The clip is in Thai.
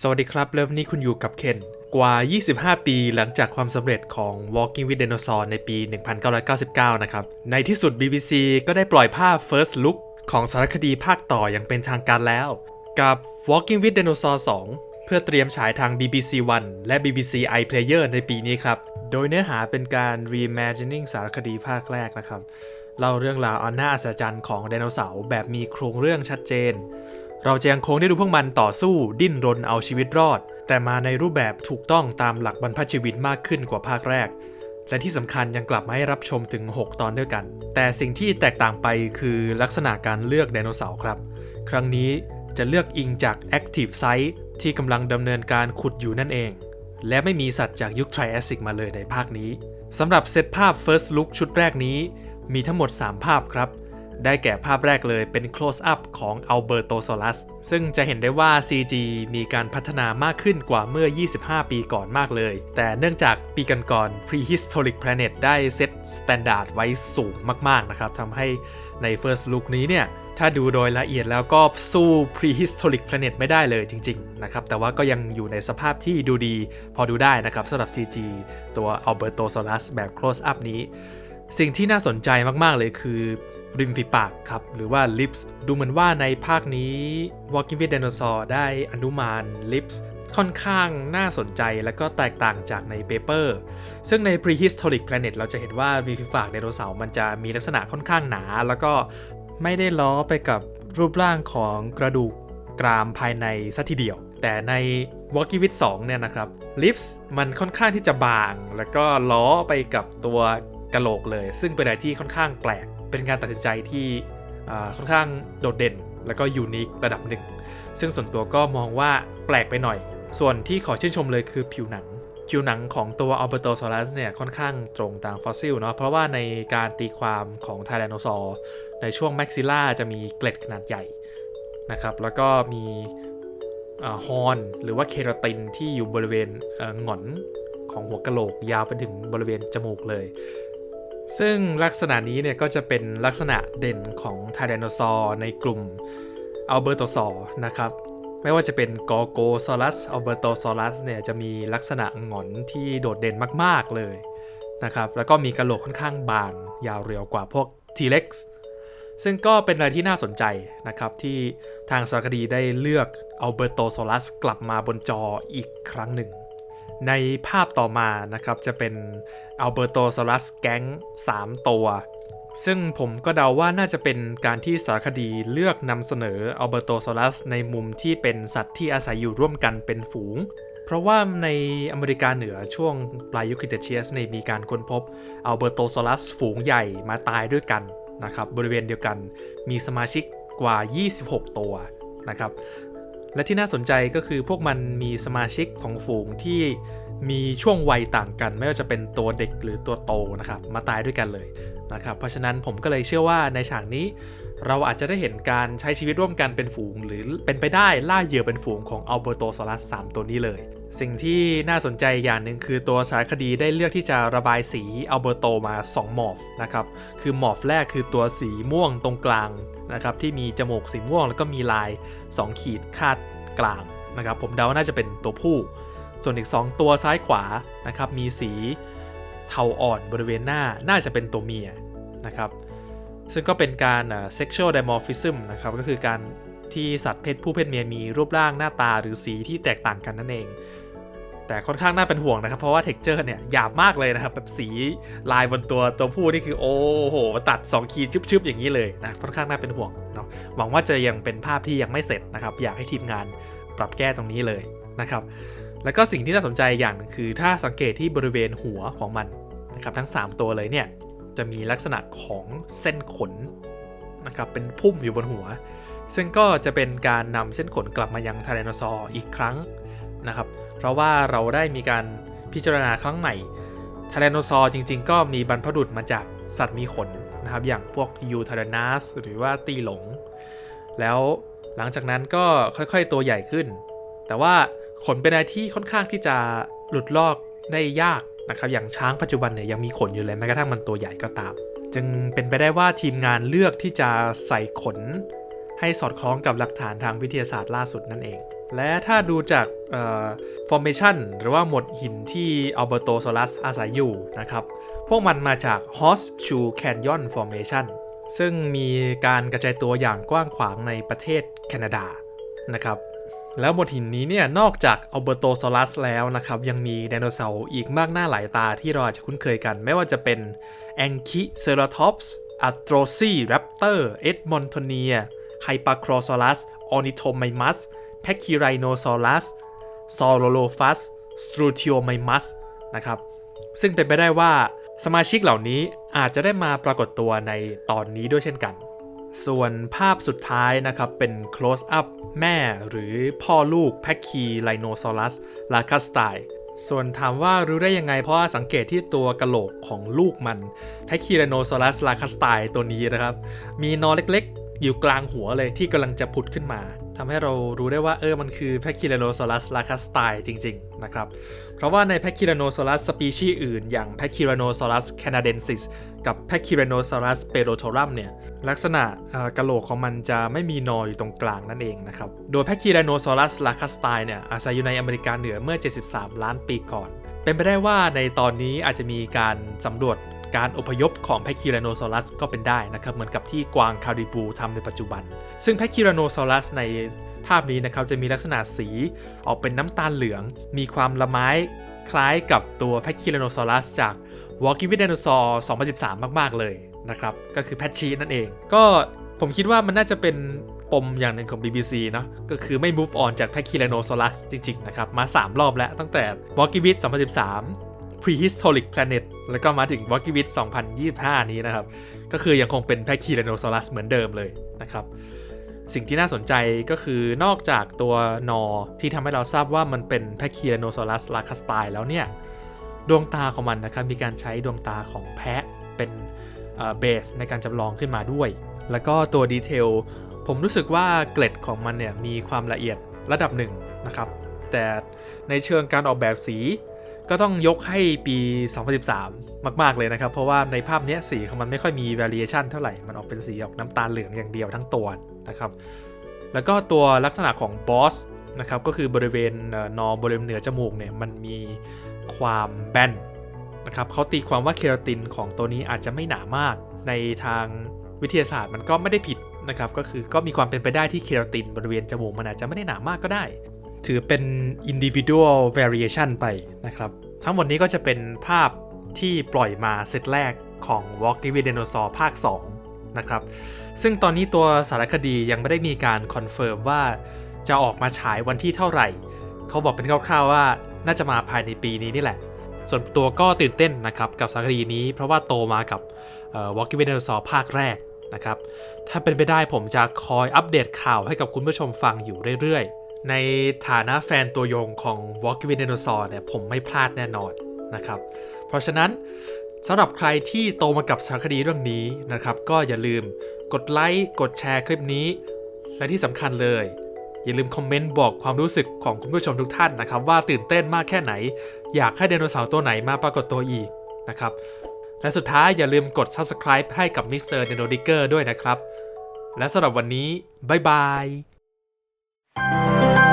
สวัสดีครับ เริ่มนี้คุณอยู่กับเคนกว่า 25 ปีหลังจากความสำเร็จของ Walking with Dinosaur ในปี 1999 นะครับ ในที่สุด BBC ก็ได้ปล่อยภาพ First Look ของสารคดีภาคต่ออย่างเป็นทางการแล้ว กับ Walking with Dinosaur 2 เพื่อเตรียมฉายทาง BBC One และ BBC iPlayer ในปีนี้ครับ โดยเนื้อหาเป็นการ reimagining สารคดีภาคแรกนะครับเล่าเรื่องราวอันน่าอัศจรรย์ของไดโนเสาร์แบบมีโครงเรื่องชัดเจน เราจะยังคงได้ดูพวกมันต่อสู้ดิ้นรนเอาชีวิตรอด แต่มาในรูปแบบถูกต้องตามหลักบรรพชีวิตมากขึ้นกว่าภาคแรก และที่สำคัญยังกลับมาให้รับชมถึง 6 ตอนด้วยกัน แต่สิ่งที่แตกต่างไปคือลักษณะการเลือกไดโนเสาร์ครับ ครั้งนี้จะเลือกอิงจาก Active Site ที่กำลังดำเนินการขุดอยู่นั่นเอง และไม่มีสัตว์จากยุคไทรแอสซิกมาเลยในภาคนี้สำหรับเซตภาพ First Look ชุดแรกนี้ มีทั้งหมด 3 ภาพครับ ได้แก่ภาพแรกเลยเป็น close up ของ Alberto Solas ซึ่งจะเห็นได้ว่า CG มีการพัฒนามากขึ้นกว่าเมื่อ 25 ปีก่อนมากเลย แต่เนื่องจากปีก่อนๆ Prehistoric Planet ได้เซตสแตนดาร์ดไว้สูงมากๆนะครับทำให้ใน First Look นี้เนี่ยถ้าดูโดยละเอียดแล้วก็สู้ Prehistoric Planet ไม่ได้เลยจริง ๆ นะครับ แต่ว่าก็ยังอยู่ในสภาพที่ดูดีพอดูได้นะครับสำหรับ CG ตัว Alberto Solas แบบ close up นี้ สิ่งที่น่าสนใจมาก ๆ เลยคือ ริมฝีปากครับ หรือว่า lips ดูเหมือนว่าในภาคนี้ Walking with Dinosaur ได้อนุมาน lips ค่อนข้างน่าสนใจและก็แตกต่างจากในเปเปอร์ ซึ่งใน Prehistoric Planet เราจะเห็นว่าริมฝีปากไดโนเสาร์มันจะมีลักษณะค่อนข้างหนา แล้วก็ไม่ได้ล้อไปกับรูปร่างของกระดูกกรามภายในซะทีเดียว แต่ใน Walking with 2เนี่ยนะครับ lips มันค่อนข้างที่จะบาง แล้วก็ล้อไปกับตัวกะโหลกเลย ซึ่งเป็นอะไรที่ค่อนข้างแปลก เป็นการตัดสินใจที่ค่อนข้างโดดเด่น แล้วก็ยูนิคระดับหนึ่ง ซึ่งส่วนตัวก็มองว่าแปลกไปหน่อย ส่วนที่ขอชื่นชมเลยคือผิวหนังผิวหนังของตัว Albertosaurus เนี่ยค่อนข้างตรงตามฟอสซิลเนาะเพราะว่าในการตีความของ Tyrannosaur ในช่วงแม็กซิล่าจะมีเกล็ดขนาดใหญ่นะครับแล้วก็มีฮอนหรือว่าเคราตินที่อยู่บริเวณหงอนของหัวกะโหลกยาวไปถึงบริเวณจมูกเลย ซึ่งลักษณะนี้เนี่ยก็จะเป็นลักษณะเด่นของไทแรนโนซอร์ในกลุ่มอัลเบอร์โตซอร์นะครับ ไม่ว่าจะเป็นกอโกซอรัสอัลเบอร์โตซอรัสเนี่ยจะมีลักษณะหงอนที่โดดเด่นมากๆเลยนะครับ แล้วก็มีกระโหลกค่อนข้างบางยาวเรียวกว่าพวก T-Rex ซึ่งก็เป็นอะไรที่น่าสนใจนะครับ ที่ทางสารคดีได้เลือกอัลเบอร์โตซอรัสกลับมาบนจออีกครั้งหนึ่ง ในภาพต่อมานะครับจะเป็นอัลเบอร์โตซอรัสแก๊ง3 ตัว ซึ่งผมก็เดาว่าน่าจะเป็นการที่สารคดีเลือกนำเสนออัลเบอร์โตซอรัสในมุมที่เป็นสัตว์ที่อาศัยอยู่ร่วมกันเป็นฝูง เพราะว่าในอเมริกาเหนือช่วงปลายยุคคริเทเชียสในมีการค้นพบอัลเบอร์โตซอรัสฝูงใหญ่มาตายด้วยกันนะครับบริเวณเดียวกันมีสมาชิกกว่า 26 ตัวนะครับ และที่น่าสนใจก็คือพวกมันมีสมาชิกของฝูงที่ มีช่วงวัยต่างกัน ไม่ว่าจะเป็นตัวเด็กหรือตัวโตนะครับมาตายด้วยกันเลยนะครับเพราะฉะนั้นผมก็เลยเชื่อว่าในฉากนี้เราอาจจะได้เห็นการใช้ชีวิตร่วมกันเป็นฝูง หรือเป็นไปได้ล่าเหยื่อเป็นฝูงของอัลเบอร์โตซอรัส3ตัวนี้เลย สิ่งที่น่าสนใจอย่างหนึ่งคือตัวสารคดีได้เลือกที่จะระบายสีอัลเบอร์โตมา 2 หมอฟนะครับคือหมอฟแรกคือตัวสีม่วงตรงกลางนะครับที่มีจมูกสีม่วงแล้วก็มีลาย 2 ขีดคาดกลางนะครับผมเดาว่าน่าจะเป็นตัวผู้ ส่วนอีก 2 ตัวซ้ายขวานะครับมีสีเทาอ่อนบริเวณหน้าน่าจะเป็นตัวเมียนะครับซึ่งก็เป็นการ sexual dimorphism นะครับก็คือการที่สัตว์เพศผู้เพศเมียมีรูปร่างหน้าตาหรือสีที่แตกต่างกันนั่นเอง แต่ค่อนข้างน่าเป็นห่วงนะครับ เพราะว่า texture เนี่ยหยาบมากเลยนะครับแบบสีลายบนตัวตัวผู้นี่คือโอ้โหตัด 2 ขีดชึบๆ อย่างนี้เลยนะค่อนข้างน่าเป็นห่วงเนาะหวังว่าจะยังเป็นภาพที่ยังไม่เสร็จนะครับ อยากให้ทีมงานปรับแก้ตรงนี้เลยนะครับ แล้วก็สิ่งที่น่าสนใจอย่างหนึงคือ ถ้าสังเกตที่บริเวณหัวของมันนะครับทั้ง 3 ตัวเลยเนี่ยจะมีลักษณะของเส้นขนนะครับเป็นพุ่มอยู่บนหัว ซึ่งก็จะเป็นการนำเส้นขนกลับมายังไทแรนโนซอร์อีกครั้งนะครับ เพราะว่าเราได้มีการพิจารณาครั้งใหม่ไทแรนโนซอร์จริง ๆ ก็มีบรรพบุรุษมาจากสัตว์มีขนนะครับ อย่างพวกยูทารนัสหรือว่าตีหลง แล้วหลังจากนั้นก็ค่อยๆตัวใหญ่ขึ้น แต่ว่า ขนเป็นอะไรที่ค่อนข้างที่จะหลุดลอกได้ยากนะครับ อย่างช้างปัจจุบันเนี่ยยังมีขนอยู่เลยแม้กระทั่งมันตัวใหญ่ก็ตาม จึงเป็นไปได้ว่าทีมงานเลือกที่จะใส่ขน ให้สอดคล้องกับหลักฐานทางวิทยาศาสตร์ล่าสุดนั่นเอง และถ้าดูจากเอ่อ formation หรือว่าหมดหินที่อัลเบโตโซลัสอาศัยอยู่นะครับ พวกมันมาจาก Horseshoe Canyon Formation ซึ่งมีการกระจายตัวอย่างกว้างขวางในประเทศแคนาดานะครับ แล้วบนหินนี้เนี่ยนอกจากอัลเบโต u อลัสแล้วนะครับ ยังมีไดโนเสาร์อีกมากหน้าหลายตาที่เราอาจจะคุ้นเคยกัน ไม่ว่าจะเป็นแองคิเซราทอปส์อัตโรซีแรปเตอร์เอ็ดมอนโทเนียไฮปาครอซอลัสออนิโทไมมัสแพคคิไรโนซอลัสซอโลโลฟัสสตรูทิโอไมมัสนะครับ ซึ่งเป็นไปได้ว่าสมาชิกเหล่านี้อาจจะได้มาปรากฏตัวในตอนนี้ด้วยเช่นกัน ส่วนภาพสุดท้ายนะครับเป็น close up แม่หรือพ่อลูกแพคคีไลโนซอรัสลาคัสไตส่วนถามว่ารู้ได้ยังไงเพราะว่าสังเกตที่ตัวกระโหลกของลูกมันแพคคีไลโนซอรัสลาคัสไตตัวนี้นะครับ มีนอเล็กๆ อยู่กลางหัวเลยที่กำลังจะผุดขึ้นมา ทำให้เรารู้ได้ว่าเออมันคือแพคคีไลโนซอรัสลาคัสไตจริง ๆ นะครับ เพราะว่าในแพคคิร n โนซอรัสสปีชีส์อื่น อย่างแพคคิร n โนซอรัสแคนาเดนซิสกับแพคคิร n โนซอรัสเปโรโทรัมเนี่ย ลักษณะออกระโหลกของมันจะไม่มีนออยู่ตรงกลางนั่นเองนะครับ โดยแพคคิร n โนซอรัสลาคัสไตเนี่ยอาศัยอยู่ในอเมริกาเหนือเมื่อ 73 ล้านปีก่อน เป็นไปได้ว่าในตอนนี้อาจจะมีการสำรวจ การอพยพของแพคคิร n โนซอรัสก็เป็นได้นะครับ เหมือนกับที่กวางคาริบูทำในปัจจุบัน ซึ่งแพคคิร n โนซอรัสในภาพนี้นะครับจะมีลักษณะสีออกเป็นน้ำตาลเหลือง มีความละไม้คล้ายกับตัวแพคคิร n โนซอรัสจาก Walking with Dinosaur 2013 มาก ๆ เลยนะครับ ก็คือแพทชีนั่นเอง ก็ผมคิดว่ามันน่าจะเป็นปมอย่างหนึ่งของ BBC เนาะก็คือไม่ move on จากแพคคิร n โนซอรัสจริง ๆ นะครับ มา 3 รอบแล้วตั้งแต่ Walking with 2013 Prehistoric Planet แล้วก็มาถึง w a k i w i t 2025 นี้นะครับ ก็คือยังคงเป็นแพคคิร n โนซอรัสเหมือนเดิมเลยนะครับ สิ่งที่น่าสนใจก็คือนอกจากตัวนอที่ทำให้เราทราบว่ามันเป็นแพคคีร n โนซอรัสลาคาสไตแล้วเนี่ย ดวงตาของมันนะครับ มีการใช้ดวงตาของแพะเป็นเบสในการจำลองขึ้นมาด้วย แล้วก็ตัวดีเทลผมรู้สึกว่าเกล็ดของมันเนี่ยมีความละเอียดระดับหนึ่งนะครับ แต่ในเชิงการออกแบบสี ก็ต้องยกให้ปี 2013 มาก ๆ เลยนะครับ เพราะว่าในภาพนี้สีของมันไม่ค่อยมี variation เท่าไหร่ มันออกเป็นสีออกน้ำตาลเหลืองอย่างเดียวทั้งตัวนะครับ แล้วก็ตัวลักษณะของบอสนะครับ ก็คือบริเวณเอ่อนอบริเวณเหนือจมูกเนี่ย มันมีความแบนนะครับเขาตีความว่าเคราตินของตัวนี้อาจจะไม่หนามาก ในทางวิทยาศาสตร์มันก็ไม่ได้ผิดนะครับ ก็คือก็มีความเป็นไปได้ที่เคราตินบริเวณจมูกมันอาจจะไม่ได้หนามากก็ได้ ถือเป็น individual variation ไปนะครับ ทั้งหมดนี้ก็จะเป็นภาพที่ปล่อยมาเซตแรกของ Walk with Dinosaur ภาค 2 นะครับ ซึ่งตอนนี้ตัวสารคดียังไม่ได้มีการคอนเฟิร์มว่าจะออกมาฉายวันที่เท่าไหร่ เขาบอกเป็นคร่าวๆว่าน่าจะมาภายในปีนี้นี่แหละ ส่วนตัวก็ตื่นเต้นนะครับกับสารคดีนี้ เพราะว่าโตมากับเอ่อ Walking with Dinosaur ภาคแรกนะครับ ถ้าเป็นไปได้ผมจะคอยอัปเดตข่าวให้กับคุณผู้ชมฟังอยู่เรื่อยๆ ในฐานะแฟนตัวยงของ Walking with Dinosaur เนี่ยผมไม่พลาดแน่นอนนะครับ เพราะฉะนั้นสำหรับใครที่โตมากับสารคดีเรื่องนี้นะครับ ก็อย่าลืมกดไลค์กดแชร์คลิปนี้ และที่สำคัญเลย อย่าลืมคอมเมนต์บอกความรู้สึกของคุณผู้ชมทุกท่านนะครับ ว่าตื่นเต้นมากแค่ไหน อยากให้ไดโนเสาร์ตัวไหนมาปรากฏตัวอีกนะครับ และสุดท้ายอย่าลืมกด Subscribe ให้กับ Mr. d i n o Digger ด้วยนะครับ และสำหรับวันนี้ บ๊ายบาย you